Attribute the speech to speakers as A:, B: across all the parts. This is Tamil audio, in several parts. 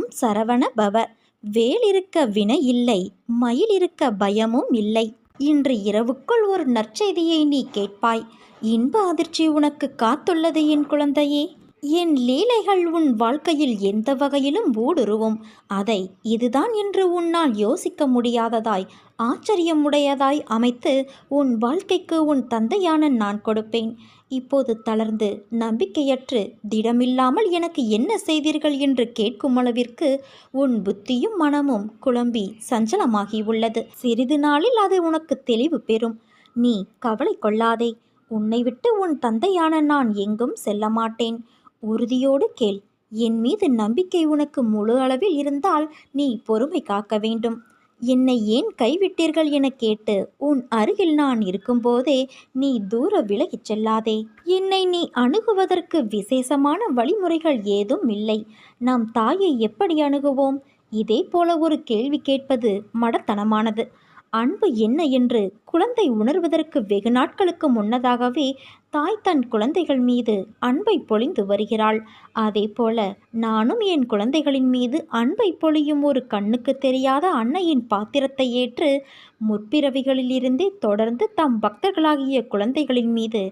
A: ஓம் சரவண பவ. வேல் இருக்க வினை இல்லை மயில் இருக்க பயமும் இல்லை. இன்று இரவுக்குள் ஒரு நற்செய்தியை நீ கேட்பாய். இன்ப அதிர்ச்சி உனக்கு காத்துள்ளது என் குழந்தையே. என் லீலைகள் உன் வாழ்க்கையில் எந்த வகையிலும் ஊடுருவும். அதை இதுதான் என்று உன்னால் யோசிக்க முடியாததாய் ஆச்சரியமுடையதாய் அமைத்து உன் வாழ்க்கைக்கு உன் தந்தையான நான் கொடுப்பேன். இப்போது தளர்ந்து நம்பிக்கையற்று திடமில்லாமல் எனக்கு என்ன செய்தீர்கள் என்று கேட்கும் அளவிற்கு உன் புத்தியும் மனமும் குழம்பி சஞ்சலமாகி உள்ளது சிறிது நாளில் அது உனக்கு தெளிவு பெறும். நீ கவலை கொள்ளாதே. உன்னை விட்டு உன் தந்தையான நான் எங்கும் செல்ல மாட்டேன். உறுதியோடு கேள். என் மீது நம்பிக்கை உனக்கு முழு அளவில் இருந்தால் நீ பொறுமை காக்க வேண்டும். என்னை ஏன் கைவிட்டீர்கள் என கேட்டு உன் அருகில் நான் இருக்கும்போதே நீ தூர விலகிச் செல்லாதே. என்னை நீ அணுகுவதற்கு விசேஷமான வழிமுறைகள் ஏதும் இல்லை. நாம் தாயை எப்படி அணுகுவோம்? இதே போல ஒரு கேள்வி கேட்பது மடத்தனமானது. அன்பு என்ன என்று குழந்தை உணர்வதற்கு வெகு நாட்களுக்கு முன்னதாகவே தாய் தன் குழந்தைகள் மீது அன்பை பொழிந்து வருகிறாள். அதே போல நானும் என் குழந்தைகளின் மீது அன்பை பொழியும் ஒரு கண்ணுக்கு தெரியாத அன்னையின் பாத்திரத்தை ஏற்று முற்பிறவிகளிலிருந்தே தொடர்ந்து தம் பக்தர்களாகிய குழந்தைகளின் மீது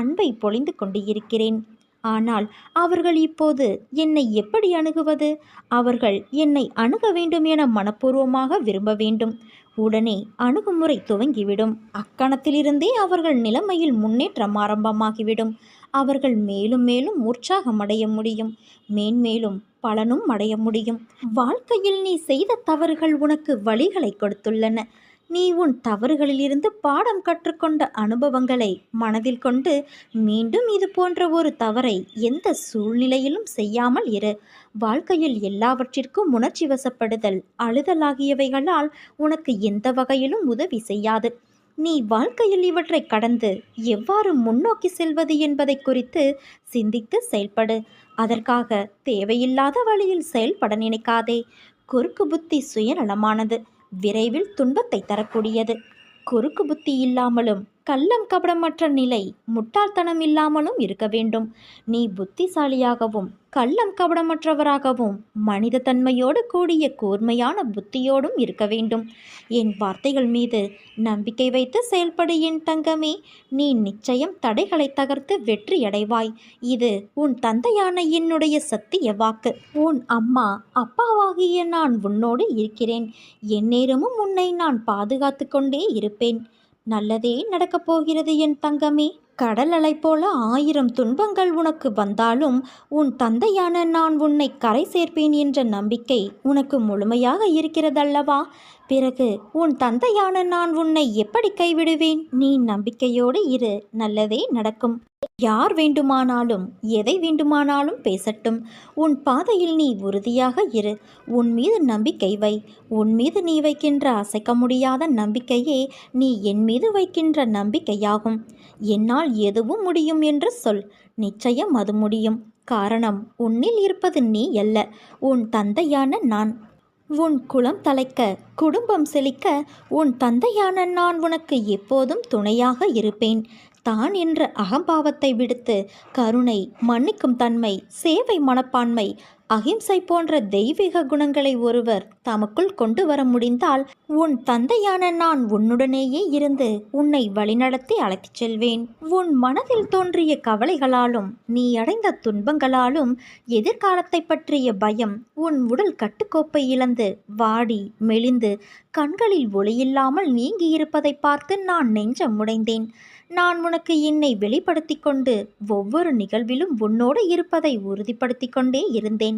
A: அன்பை பொழிந்து கொண்டு இருக்கிறேன் ஆனால் அவர்கள் இப்போது என்னை எப்படி அணுகுவது? அவர்கள் என்னை அணுக வேண்டும் என மனப்பூர்வமாக விரும்ப வேண்டும். உடனே அணுகுமுறை துவங்கிவிடும். அக்கணத்திலிருந்தே அவர்கள் நிலைமையில் முன்னேற்றம் ஆரம்பமாகிவிடும். அவர்கள் மேலும் மேலும் உற்சாகம் அடைய முடியும். மேன்மேலும் பலனும் அடைய முடியும். வாழ்க்கையில் நீ செய்த தவறுகள் உனக்கு வழிகளை கொடுத்துள்ளன. நீ உன் தவறுகளிலிருந்து பாடம் கற்றுக்கொண்ட அனுபவங்களை மனதில் கொண்டு மீண்டும் இது போன்ற ஒரு தவறை எந்த சூழ்நிலையிலும் செய்யாமல் இரு. வாழ்க்கையில் எல்லாவற்றிற்கும் உணர்ச்சி வசப்படுதல் அழுதல் ஆகியவைகளால் உனக்கு எந்த வகையிலும் உதவி செய்யாது. நீ வாழ்க்கையில் இவற்றை கடந்து எவ்வாறு முன்னோக்கி செல்வது என்பதை குறித்து சிந்தித்து செயல்படு. அதற்காக தேவையில்லாத வழியில் செயல்பட நினைக்காதே. குறுக்கு புத்தி சுயநலமானது. விரைவில் துன்பத்தை தரக்கூடியது. குறுக்கு புத்தி இல்லாமலும் கள்ளம் கபடமற்ற நிலை முட்டாள்தனம் இல்லாமலும் இருக்க வேண்டும். நீ புத்திசாலியாகவும் கள்ளம் கபடமற்றவராகவும் மனித தன்மையோடு கூடிய கூர்மையான புத்தியோடும் இருக்க வேண்டும். என் வார்த்தைகள் மீது நம்பிக்கை வைத்து செயல்படு என் தங்கமே. நீ நிச்சயம் தடைகளை தகர்த்து வெற்றியடைவாய் இது உன் தந்தையான என்னுடைய சத்திய வாக்கு. உன் அம்மா அப்பாவாகிய நான் உன்னோடு இருக்கிறேன். எந்நேரமும் உன்னை நான் பாதுகாத்து கொண்டே இருப்பேன். நல்லதே நடக்கப் போகிறது என் தங்கமே. கடல் அலை போல ஆயிரம் துன்பங்கள் உனக்கு வந்தாலும் உன் தந்தையான நான் உன்னை கரை சேர்ப்பேன் என்ற நம்பிக்கை உனக்கு முழுமையாக இருக்கிறதல்லவா? பிறகு உன் தந்தையான நான் உன்னை எப்படி கைவிடுவேன்? நீ நம்பிக்கையோடு இரு நல்லதே நடக்கும். யார் வேண்டுமானாலும் எதை வேண்டுமானாலும் பேசட்டும். உன் பாதையில் நீ உறுதியாக இரு. உன் மீது நம்பிக்கை வை. உன் மீது நீ வைக்கின்ற அசைக்க முடியாத நம்பிக்கையே நீ என் மீது வைக்கின்ற நம்பிக்கையாகும். என்னால் எதுவும் முடியும் என்று சொல். நிச்சயம் அது முடியும். காரணம் உன்னில் இருப்பது நீ அல்ல உன் தந்தையான நான். உன் குலம் தலைக்க குடும்பம் செழிக்க உன் தந்தையான நான் உனக்கு எப்போதும் துணையாக இருப்பேன். தான் என்ற அகம்பாவத்தை விடுத்து கருணை மன்னிக்கும் தன்மை சேவை மனப்பான்மை அகிம்சை போன்ற தெய்வீக குணங்களை ஒருவர் தமக்குள் கொண்டு வர முடிந்தால் உன் தந்தையான நான் உன்னுடனேயே இருந்து உன்னை வழிநடத்தி அழைத்துச் செல்வேன். உன் மனதில் தோன்றிய கவலைகளாலும் நீ அடைந்த துன்பங்களாலும் எதிர்காலத்தை பற்றிய பயம் உன் உடல் கட்டுக்கோப்பை இழந்து வாடி மெலிந்து கண்களில் ஒளியில்லாமல் நீங்கியிருப்பதை பார்த்து நான் நெஞ்சம் முடைந்தேன் நான் உனக்கு என்னை வெளிப்படுத்தி கொண்டு ஒவ்வொரு நிகழ்விலும் உன்னோடு இருப்பதை உறுதிப்படுத்தி கொண்டே இருந்தேன்.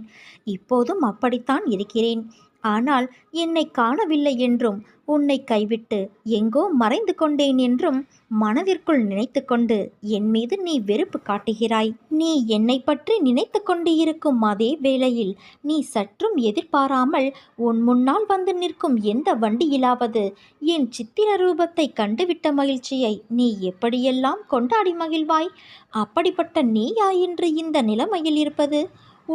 A: இப்போதும் அப்படித்தான் இருக்கிறேன். ஆனால் என்னை காணவில்லை என்றும் உன்னை கைவிட்டு எங்கோ மறைந்து கொண்டேன் என்றும் மனதிற்குள் நினைத்து கொண்டு என் மீது நீ வெறுப்பு காட்டுகிறாய். நீ என்னை பற்றி நினைத்து கொண்டு இருக்கும் அதே வேளையில் நீ சற்றும் எதிர்பாராமல் உன் முன்னால் வந்து நிற்கும் எந்த வண்டியிலாவது என் சித்திர ரூபத்தை கண்டுவிட்ட மகிழ்ச்சியை நீ எப்படியெல்லாம் கொண்டாடி மகிழ்வாய்? அப்படிப்பட்ட நீயா இன்று இந்த நிலைமையில் இருப்பது?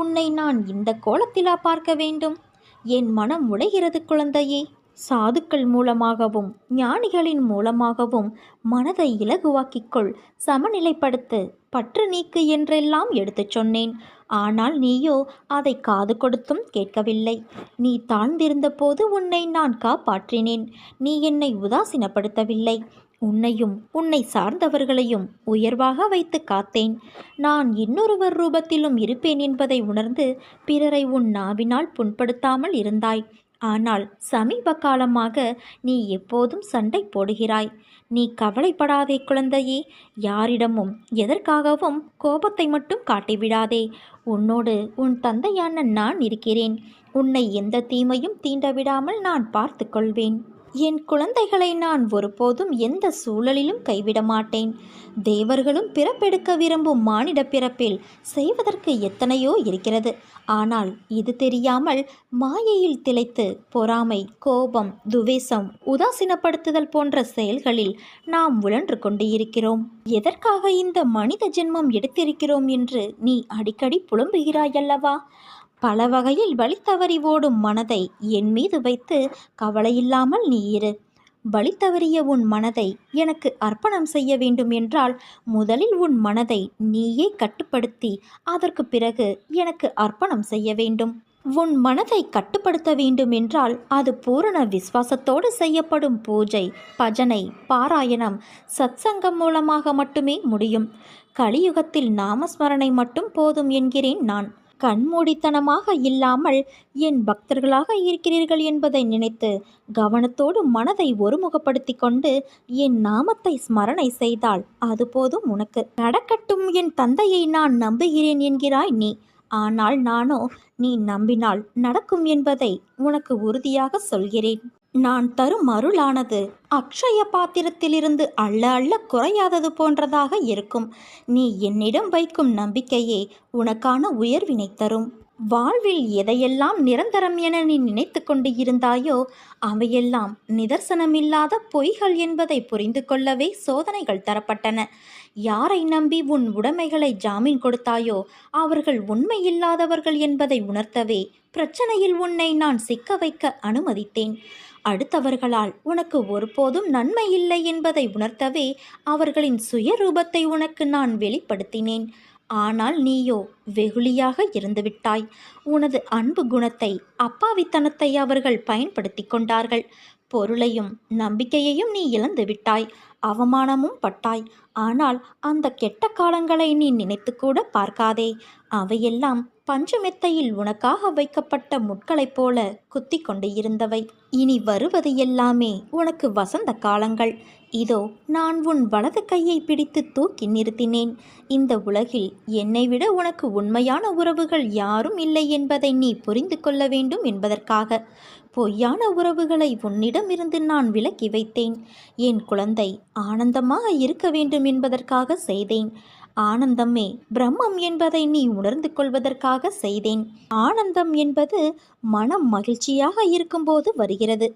A: உன்னை நான் இந்த கோலத்திலா பார்க்க வேண்டும்? என் மனம் உடைகிறது குழந்தையே. சாதுக்கள் மூலமாகவும் ஞானிகளின் மூலமாகவும் மனதை இலகுவாக்கிக்கொள். சமநிலைப்படுத்து. பற்று நீக்கு என்றெல்லாம் எடுத்துச் சொன்னேன். ஆனால் நீயோ அதை காது கொடுத்தும் கேட்கவில்லை. நீ தாழ்ந்திருந்த போது உன்னை நான் காப்பாற்றினேன். நீ என்னை உதாசீனப்படுத்தவில்லை. உன்னையும் உன்னை சார்ந்தவர்களையும் உயர்வாக வைத்து காத்தேன். நான் இன்னொருவர் ரூபத்திலும் இருப்பேன் என்பதை உணர்ந்து பிறரை உன் நாவினால் புண்படுத்தாமல் இருந்தாய். ஆனால் சமீப காலமாக நீ எப்போதும் சண்டை போடுகிறாய். நீ கவலைப்படாதே குழந்தையே. யாரிடமும் எதற்காகவும் கோபத்தை மட்டும் காட்டிவிடாதே. உன்னோடு உன் தந்தையான நான் இருக்கிறேன். உன்னை எந்த தீமையும் தீண்டவிடாமல் நான் பார்த்து கொள்வேன். என் குழந்தைகளை நான் ஒருபோதும் எந்த சூழலிலும் கைவிட மாட்டேன். தேவர்களும் பிறப்பெடுக்க விரும்பும் மானிட பிறப்பில் செய்வதற்கு எத்தனையோ இருக்கிறது. ஆனால் இது தெரியாமல் மாயையில் திளைத்து பொறாமை கோபம் துவேஷம் உதாசீனப்படுத்துதல் போன்ற செயல்களில் நாம் உழன்று கொண்டு இருக்கிறோம். எதற்காக இந்த மனித ஜென்மம் எடுத்திருக்கிறோம் என்று நீ அடிக்கடி புலம்புகிறாயல்லவா? பல வகையில் வழி தவறி ஓடும் மனதை என் மீது வைத்து கவலையில்லாமல் நீ இரு. வழி தவறிய உன் மனதை எனக்கு அர்ப்பணம் செய்ய வேண்டும் என்றால் முதலில் உன் மனதை நீயே கட்டுப்படுத்தி அதற்கு பிறகு எனக்கு அர்ப்பணம் செய்ய வேண்டும். உன் மனதை கட்டுப்படுத்த வேண்டும் என்றால் அது பூரண விசுவாசத்தோடு செய்யப்படும் பூஜை பஜனை பாராயணம் சத்சங்கம் மூலமாக மட்டுமே முடியும். கலியுகத்தில் நாமஸ்மரணை மட்டும் போதும் என்கிறேன் நான். கண்மூடித்தனமாக இல்லாமல் என் பக்தர்களாக இருக்கிறீர்கள் என்பதை நினைத்து கவனத்தோடு மனதை ஒருமுகப்படுத்தி கொண்டு என் நாமத்தை ஸ்மரணை செய்தால் அது போதும் உனக்கு. நடக்கட்டும் என் தந்தையை நான் நம்புகிறேன் என்கிறாய் நீ. ஆனால் நானோ நீ நம்பினால் நடக்கும் என்பதை உனக்கு உறுதியாக சொல்கிறேன். நான் தரும் அருளானது. அக்ஷய பாத்திரத்திலிருந்து அள்ள அள்ள குறையாதது போன்றதாக இருக்கும். நீ என்னிடம் வைக்கும் நம்பிக்கையே உனக்கான உயர்வினை தரும். வாழ்வில் எதையெல்லாம் நிரந்தரம் என நீ நினைத்து கொண்டு இருந்தாயோ அவையெல்லாம் நிதர்சனமில்லாத பொய்கள் என்பதை புரிந்து கொள்ளவே சோதனைகள் தரப்பட்டன. யாரை நம்பி உன் உடைமைகளை ஜாமீன் கொடுத்தாயோ அவர்கள் உண்மையில்லாதவர்கள் என்பதை உணர்த்தவே பிரச்சனையில் உன்னை நான் சிக்க வைக்க அனுமதித்தேன். அடுத்தவர்களால் உனக்கு ஒருபோதும் நன்மை இல்லை என்பதை உணர்த்தவே அவர்களின் சுயரூபத்தை உனக்கு நான் வெளிப்படுத்தினேன். ஆனால் நீயோ வெகுளியாக இருந்துவிட்டாய். உனது அன்பு குணத்தை அப்பாவித்தனத்தை அவர்கள் பயன்படுத்தி கொண்டார்கள். பொருளையும் நம்பிக்கையையும் நீ இழந்து விட்டாய். அவமானமும் பட்டாய். ஆனால் அந்த கெட்ட காலங்களை நீ நினைத்து கூட பார்க்காதே. அவையெல்லாம் பஞ்சமெத்தையில் உனக்காக வைக்கப்பட்ட முட்களைப் போல குத்தி கொண்டு இருந்தவை. இனி வருவது எல்லாமே உனக்கு வசந்த காலங்கள். இதோ நான் உன் வலது கையை பிடித்து தூக்கி நிறுத்தினேன். இந்த உலகில் என்னை விட உனக்கு உண்மையான உறவுகள் யாரும் இல்லை என்பதை நீ புரிந்து கொள்ள வேண்டும் என்பதற்காக. பொய்யான உறவுகளை உன்னிடமிருந்து நான் விலக்கி வைத்தேன். என் குழந்தை ஆனந்தமாக இருக்க வேண்டும் என்பதற்காக செய்தேன். ஆனந்தமே பிரம்மம் என்பதை நீ உணர்ந்து கொள்வதற்காக செய்தேன். ஆனந்தம் என்பது மனம் மகிழ்ச்சியாக இருக்கும்போது வருகிறது.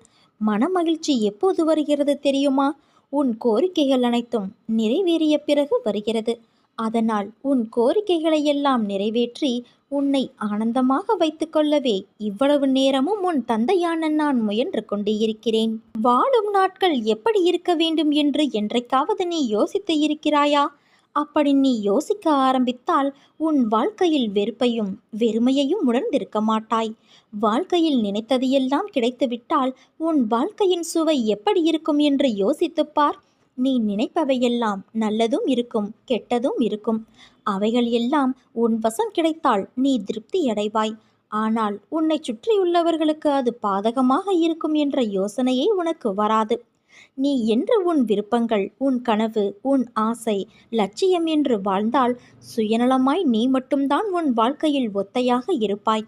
A: மன மகிழ்ச்சி எப்போது வருகிறது தெரியுமா? உன் கோரிக்கைகள் அனைத்தும் நிறைவேறிய பிறகு வருகிறது. அதனால் உன் கோரிக்கைகளை எல்லாம் நிறைவேற்றி உன்னை ஆனந்தமாக வைத்துக்கொள்ளவே இவ்வளவு நேரமும் உன் தந்தையான நான் முயன்று கொண்டு இருக்கிறேன். வாழும் நாட்கள் எப்படி இருக்க வேண்டும் என்று என்றைக்காவது நீ யோசித்து இருக்கிறாயா? அப்படி நீ யோசிக்க ஆரம்பித்தால் உன் வாழ்க்கையில் வெறுப்பையும் வெறுமையையும் உணர்ந்திருக்க மாட்டாய். வாழ்க்கையில் நினைத்தது எல்லாம் கிடைத்துவிட்டால் உன் வாழ்க்கையின் சுவை எப்படி இருக்கும் என்று யோசித்துப் பார். நீ நினைப்பவையெல்லாம் நல்லதும் இருக்கும் கெட்டதும் இருக்கும். அவைகள் எல்லாம் உன் வசம் கிடைத்தால் நீ திருப்தி அடைவாய். ஆனால் உன்னை சுற்றியுள்ளவர்களுக்கு அது பாதகமாக இருக்கும் என்ற யோசனையே உனக்கு வராது. நீ என்று உன் விருப்பங்கள் உன் கனவு உன் ஆசை லட்சியம் என்று வாழ்ந்தால் சுயநலமாய் நீ மட்டும்தான் உன் வாழ்க்கையில் ஒத்தையாக இருப்பாய்.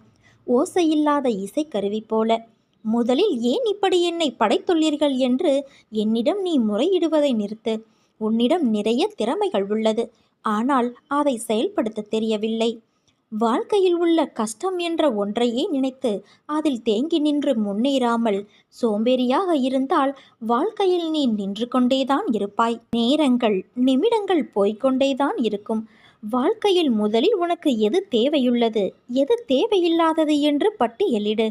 A: ஓசையில்லாத இசைக்கருவி போல முதலில் ஏன் இப்படி என்னை படைத்துள்ளீர்கள் என்று என்னிடம் நீ முறையிடுவதை நிறுத்து. உன்னிடம் நிறைய திறமைகள் உள்ளது ஆனால் அதை செயல்படுத்த தெரியவில்லை. வாழ்க்கையில் உள்ள கஷ்டம் என்ற ஒன்றையே நினைத்து அதில் தேங்கி நின்று முன்னேறாமல் சோம்பேறியாக இருந்தால் வாழ்க்கையில் நீ நின்று கொண்டேதான் இருப்பாய். நேரங்கள் நிமிடங்கள் போய்கொண்டேதான் இருக்கும். வாழ்க்கையில் முதலில் உனக்கு எது தேவையுள்ளது? எது தேவையில்லாதது என்று பட்டியலிடு.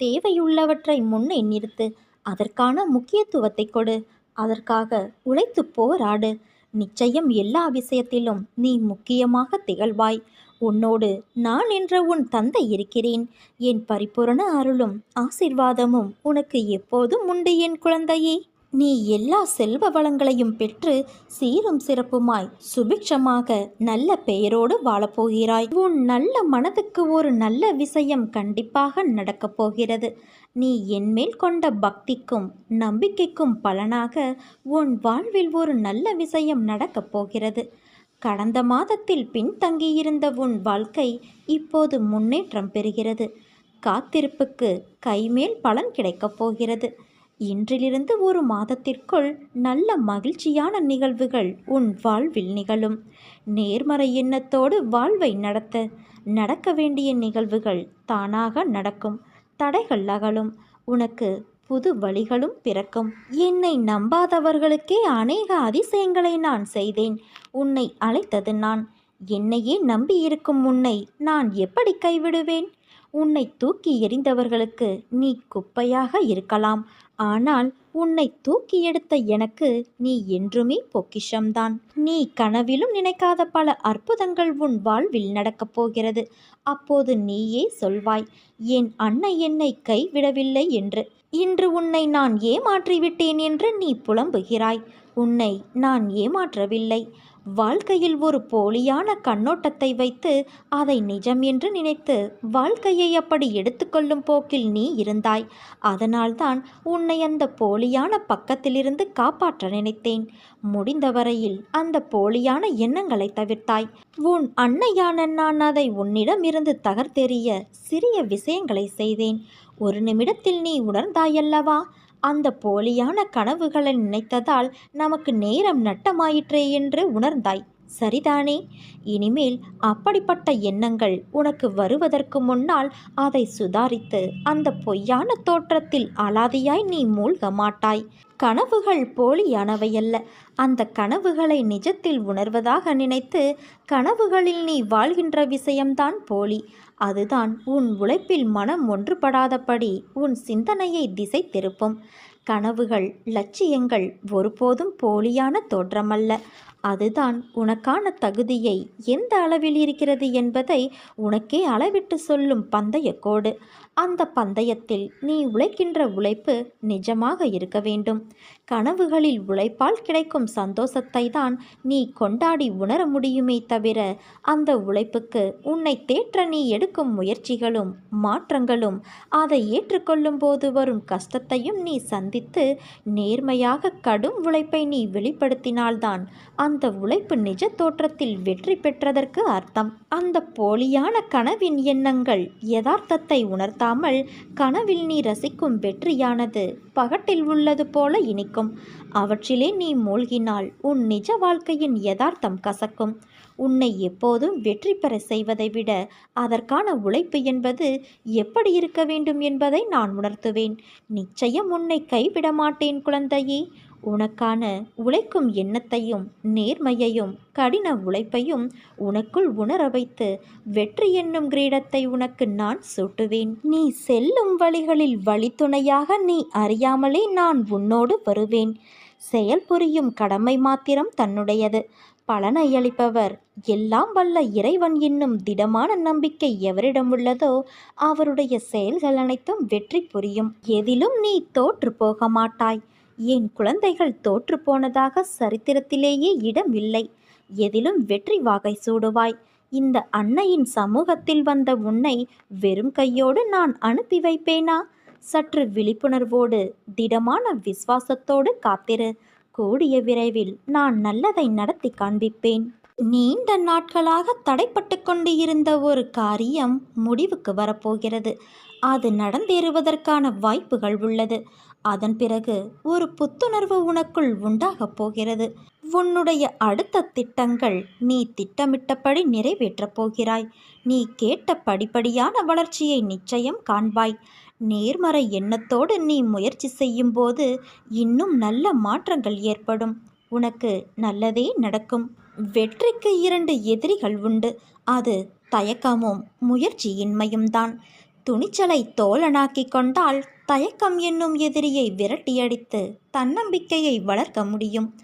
A: தேவையுள்ளவற்றை முன்னே நிறுத்து. அதற்கான முக்கியத்துவத்தை கொடு. அதற்காக உழைத்து போராடு. நிச்சயம் எல்லா விஷயத்திலும் நீ முக்கியமாக திகழ்வாய். உன்னோடு நான் என்ற உன் தந்தை இருக்கிறேன். என் பரிபூரண அருளும் ஆசிர்வாதமும் உனக்கு எப்போதும் உண்டு என் குழந்தையே. நீ எல்லா செல்வ வளங்களையும் பெற்று சீரும் சிறப்புமாய் சுபிக்ஷமாக நல்ல பெயரோடு வாழப்போகிறாய். உன் நல்ல மனதுக்கு ஒரு நல்ல விஷயம் கண்டிப்பாக நடக்கப் போகிறது. நீ என்மேல் கொண்ட பக்திக்கும் நம்பிக்கைக்கும் பலனாக உன் வாழ்வில் ஒரு நல்ல விஷயம் நடக்கப் போகிறது. கடந்த மாதத்தில் பின்தங்கியிருந்த உன் வாழ்க்கை இப்போது முன்னேற்றம் பெறுகிறது. காத்திருப்புக்கு கைமேல் பலன் கிடைக்கப் போகிறது. இன்றிலிருந்து ஒரு மாதத்திற்குள் நல்ல மகிழ்ச்சியான நிகழ்வுகள் உன் வாழ்வில் நிகழும். நேர்மறை எண்ணத்தோடு வாழ்வை நடத்த நடக்க வேண்டிய நிகழ்வுகள் தானாக நடக்கும். தடைகள் அகலும். உனக்கு புது வழிகளும் பிறக்கும். என்னை நம்பாதவர்களுக்கே அநேக அதிசயங்களை நான் செய்தேன். உன்னை அழைத்தது நான். என்னையே நம்பியிருக்கும் உன்னை நான் எப்படி கைவிடுவேன்? உன்னை தூக்கி எறிந்தவர்களுக்கு நீ குப்பையாக இருக்கலாம். ஆனால் உன்னை தூக்கி எடுத்த எனக்கு நீ என்றுமே பொக்கிஷம்தான். நீ கனவிலும் நினைக்காத பல அற்புதங்கள் உன் வாழ்வில் நடக்கப் போகிறது. அப்போது நீயே சொல்வாய் என் அன்னை என்னை கைவிடவில்லை என்று. இன்று உன்னை நான் ஏமாற்றிவிட்டேன் என்று நீ புலம்புகிறாய். உன்னை நான் ஏமாற்றவில்லை. வாழ்க்கையில் ஒரு போலியான கண்ணோட்டத்தை வைத்து அதை நிஜம் என்று நினைத்து வாழ்க்கையை அப்படி எடுத்துக்கொள்ளும் போக்கில் நீ இருந்தாய். அதனால்தான் உன்னை அந்த போலியான பக்கத்திலிருந்து காப்பாற்ற நினைத்தேன். முடிந்தவரையில் அந்த போலியான எண்ணங்களை தவிர்த்தாய். உன் அன்னையான நான் அதை உன்னிடமிருந்து தகர்த்தெறிய சிறிய விஷயங்களை செய்தேன். ஒரு நிமிடத்தில் நீ உணர்ந்தாயல்லவா? அந்த போலியான கனவுகளை நினைத்ததால் நமக்கு நேரம் நட்டமாயிற்றே என்று உணர்ந்தாய். சரிதானே? இனிமேல் அப்படிப்பட்ட எண்ணங்கள் உனக்கு வருவதற்கு முன்னால் அதை சுதாரித்து அந்த பொய்யான தோற்றத்தில் அலாதியாய் நீ மூழ்க மாட்டாய். கனவுகள் போலியானவையல்ல அந்த கனவுகளை நிஜத்தில் உணர்வதாக நினைத்து கனவுகளில் நீ வாழ்கின்ற விஷயம்தான் போலி. அதுதான் உன் உழைப்பில் மனம் ஒன்றுபடாதபடி உன் சிந்தனையை திசை திருப்பும். கனவுகள் லட்சியங்கள் ஒருபோதும் போலியான தோற்றமல்ல. அதுதான் உனக்கான தகுதியை எந்த அளவில் இருக்கிறது என்பதை உனக்கே அளவிட்டு சொல்லும் பந்தய கோடு. அந்த பந்தயத்தில் நீ உழைக்கின்ற உழைப்பு நிஜமாக இருக்க வேண்டும். கனவுகளில் உழைப்பால் கிடைக்கும் சந்தோஷத்தை தான் நீ கொண்டாடி உணர முடியுமே தவிர அந்த உழைப்புக்கு உன்னை தேற்ற நீ எடுக்கும் முயற்சிகளும் மாற்றங்களும் அதை ஏற்றுக்கொள்ளும் போது வரும் கஷ்டத்தையும் நீ சந்தித்து நேர்மையாக கடும் உழைப்பை நீ வெளிப்படுத்தினால்தான் அந்த உழைப்பு நிஜ தோற்றத்தில் வெற்றி பெற்றதற்கு அர்த்தம். அந்த போலியான கனவின் எண்ணங்கள் யதார்த்தத்தை இல்லாமல் கனவில் நீ ரசிக்கும் வெற்றியானது பகட்டில் உள்ளது போல இனிக்கும். அவற்றிலே நீ மூழ்கினால் உன் நிஜ வாழ்க்கையின் யதார்த்தம் கசக்கும். உன்னை எப்போதும் வெற்றி பெற செய்வதை விட அதற்கான உழைப்பு என்பது எப்படி இருக்க வேண்டும் என்பதை நான் உணர்த்துவேன். நிச்சயம் உன்னை கைவிட மாட்டேன் குழந்தையே. உனக்கான உழைக்கும் எண்ணத்தையும் நேர்மையையும் கடின உழைப்பையும் உனக்குள் உணர வைத்து வெற்றி என்னும் கிரீடத்தை உனக்கு நான் சூட்டுவேன். நீ செல்லும் வழிகளில் வழித்துணையாக நீ அறியாமலே நான் உன்னோடு வருவேன். செயல் புரியும் கடமை மாத்திரம் தன்னுடையது. பலனை அளிப்பவர் எல்லாம் வல்ல இறைவன் என்னும் திடமான நம்பிக்கை எவரிடம் உள்ளதோ அவருடைய செயல்கள் அனைத்தும் வெற்றி புரியும். எதிலும் நீ தோற்று போக மாட்டாய் என் குழந்தைகள் தோற்று போனதாக சரித்திரத்திலேயே இடம் இல்லை எதிலும் வெற்றி வாகை சூடுவாய். இந்த அன்னையின் சமூகத்தில் வந்த உன்னை வெறும் கையோடு நான் அனுப்பி வைப்பேனா? சற்று விழிப்புணர்வோடு திடமான விசுவாசத்தோடு காத்திரு. கூடிய விரைவில் நான் நல்லதை நடத்தி காண்பிப்பேன். நீண்ட நாட்களாக தடைப்பட்டு கொண்டு இருந்த ஒரு காரியம் முடிவுக்கு வரப்போகிறது. அது நடந்தேறுவதற்கான வாய்ப்புகள் உள்ளது. அதன் பிறகு ஒரு புத்துணர்வு உனக்குள் உண்டாகப் போகிறது. உன்னுடைய அடுத்த திட்டங்கள் நீ திட்டமிட்டபடி நிறைவேற்றப் போகிறாய். நீ கேட்ட படிப்படியான வளர்ச்சியை நிச்சயம் காண்பாய். நேர்மறை எண்ணத்தோடு நீ முயற்சி செய்யும்போது இன்னும் நல்ல மாற்றங்கள் ஏற்படும். உனக்கு நல்லதே நடக்கும். வெற்றிக்கு இரண்டு எதிரிகள் உண்டு. அது தயக்கமும் முயற்சியின்மையும் தான் துணிச்சலை தோழனாக்கிக் கொண்டால் தயக்கம் என்னும் எதிரியை விரட்டியடித்து தன்னம்பிக்கையை வளர்க்க முடியும்.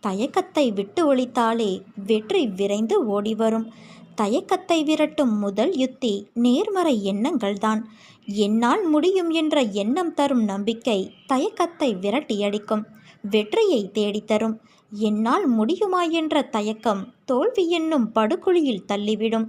A: தயக்கத்தை விட்டு ஒழித்தாலே வெற்றி விரைந்து ஓடிவரும். தயக்கத்தை விரட்டும் முதல் யுத்தி நேர்மறை எண்ணங்கள்தான். என்னால் முடியும் என்ற எண்ணம் தரும் நம்பிக்கை தயக்கத்தை விரட்டியடிக்கும். வெற்றியை தேடித்தரும். என்னால் முடியுமா என்ற தயக்கம் தோல்வி என்னும் படுகுழியில் தள்ளிவிடும்.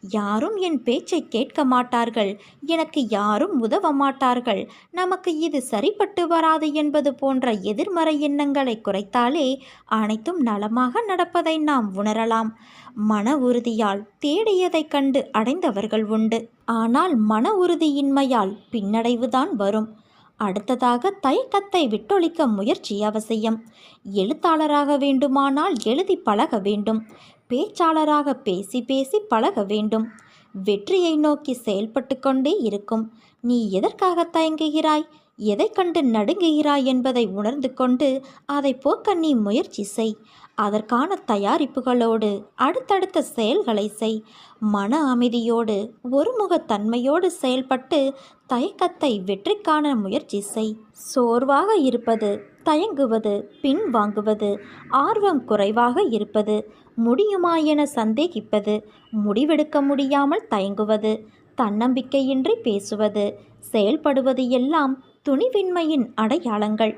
A: யாரும் என் பேச்சை கேட்க மாட்டார்கள். எனக்கு யாரும் உதவ மாட்டார்கள். நமக்கு இது சரிப்பட்டு வராது என்பது போன்ற எதிர்மறை எண்ணங்களை குறைத்தாலே அனைத்தும் நலமாக நடப்பதை நாம் உணரலாம். மன உறுதியால் தேடியதைக் கண்டு அடைந்தவர்கள் உண்டு. ஆனால் மன உறுதியின்மையால் பின்னடைவுதான் வரும். அடுத்ததாக தயக்கத்தை விட்டொழிக்க முயற்சி அவசியம். எழுத்தாளராக வேண்டுமானால் எழுதி பழக வேண்டும். பேச்சாளராக பேசி பேசி பழக வேண்டும். வெற்றியை நோக்கி செயல்பட்டு கொண்டே இருக்கும். நீ எதற்காக தயங்குகிறாய்? எதை கண்டு நடுங்குகிறாய் என்பதை உணர்ந்து கொண்டு அதை போக்க நீ முயற்சி செய். அதற்கான தயாரிப்புகளோடு அடுத்தடுத்த செயல்களை செய். மன அமைதியோடு ஒருமுகத்தன்மையோடு செயல்பட்டு தயக்கத்தை வெற்றி காண முயற்சி செய். சோர்வாக இருப்பது தயங்குவது பின்வாங்குவது ஆர்வம் குறைவாக இருப்பது முடியுமா என சந்தேகிப்பது முடிவெடுக்க முடியாமல் தயங்குவது தன்னம்பிக்கையின்றி பேசுவது செயல்படுவது எல்லாம் துணிவின்மையின் அடையாளங்கள்.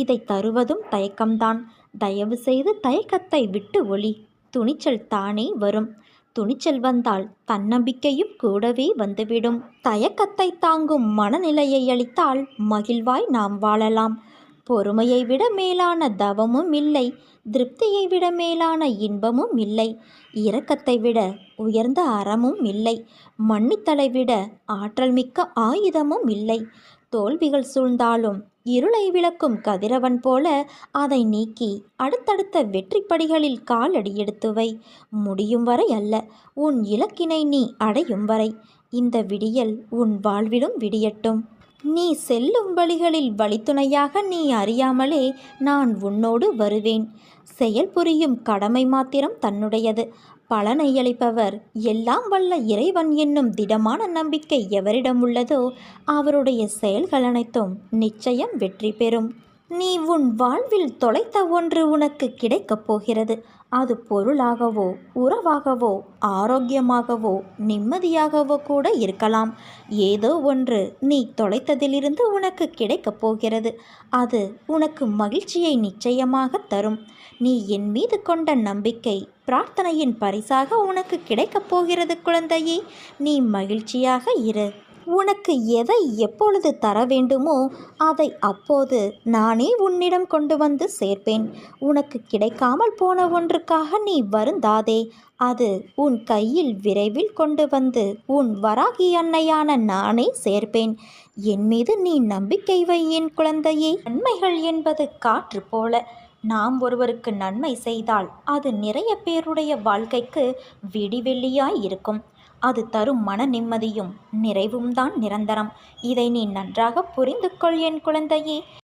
A: இதை தருவதும் தயக்கம்தான். தயவு செய்து தயக்கத்தை விட்டு ஒளி. துணிச்சல் தானே வரும். துணிச்சல் வந்தால் தன்னம்பிக்கையும் கூடவே வந்துவிடும். தயக்கத்தை தாங்கும் மனநிலையை அளித்தால் மகிழ்வாய் நாம் வாழலாம். பொறுமையை விட மேலான தவமும் இல்லை. திருப்தியை விட மேலான இன்பமும் இல்லை. இரக்கத்தை விட உயர்ந்த அறமும் இல்லை. மன்னித்தலை விட ஆற்றல் மிக்க ஆயுதமும் இல்லை. தோல்விகள் சூழ்ந்தாலும் இருளை விளக்கும் கதிரவன் போல அதை நீக்கி அடுத்தடுத்த வெற்றிப்படிகளில் காலடி எடுத்து வை முடியும் வரை அல்ல உன் இலக்கினை நீ அடையும் வரை. இந்த விடியல் உன் வாழ்விலும் விடியட்டும். நீ செல்லும் வழிகளில் வழித்துணையாக நீ அறியாமலே நான் உன்னோடு வருவேன். செயல் புரியும் கடமை மாத்திரம் தன்னுடையது. பலனை அளிப்பவர் எல்லாம் வல்ல இறைவன் என்னும் திடமான நம்பிக்கை எவரிடம் உள்ளதோ அவருடைய செயல்கள் அனைத்தும் நிச்சயம் வெற்றி பெறும். நீ உன் வாழ்வில் தொலைத்த ஒன்று உனக்கு கிடைக்கப் போகிறது. அது பொருளாகவோ உறவாகவோ ஆரோக்கியமாகவோ நிம்மதியாகவோ கூட இருக்கலாம். ஏதோ ஒன்று நீ தொலைத்ததிலிருந்து உனக்கு கிடைக்கப் போகிறது. அது உனக்கு மகிழ்ச்சியை நிச்சயமாக தரும். நீ என் மீது கொண்ட நம்பிக்கை பிரார்த்தனையின் பரிசாக உனக்கு கிடைக்கப் போகிறது குழந்தையே. நீ மகிழ்ச்சியாக இரு. உனக்கு எதை எப்பொழுது தர வேண்டுமோ அதை அப்போது நானே உன்னிடம் கொண்டு வந்து சேர்ப்பேன். உனக்கு கிடைக்காமல் போன ஒன்றுக்காக நீ வருந்தாதே. அது உன் கையில் விரைவில் கொண்டு வந்து உன் வராகி அன்னையான நானே சேர்ப்பேன். என் மீது நீ நம்பிக்கை வை என் குழந்தையே. நன்மைகள் என்பது காற்று போல. நாம் ஒருவருக்கு நன்மை செய்தால் அது நிறைய பேருடைய வாழ்க்கைக்கு விடிவெள்ளியாய் இருக்கும். அது தரும் மன நிம்மதியும் நிறைவும் தான் நிரந்தரம். இதை நீ நன்றாக புரிந்து கொள் என் குழந்தையே.